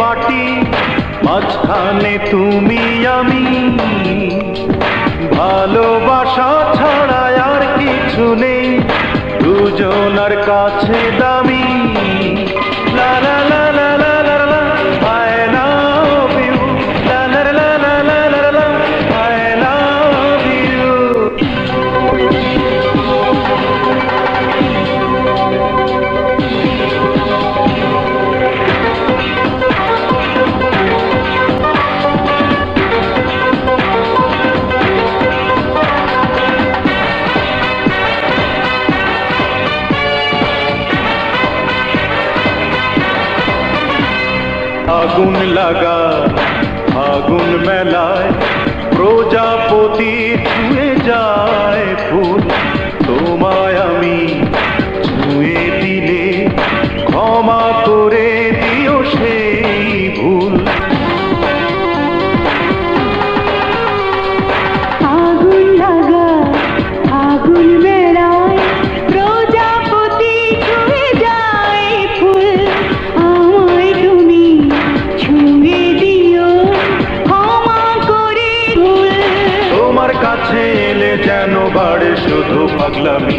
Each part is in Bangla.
মাটি মাঝখানে তুমি আমি। ভালোবাসা ছাড়া আর কিছু নেই। দুজনার কাছে দামি फागुन लगा फागुन मेलाए लाए पोती हुए जाए फूल तो माया শুধু পাগলামি।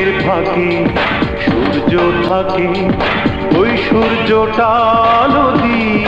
মেঘের ফাঁকি সূর্য থাকে ওই সূর্যটা আলো দিয়ে।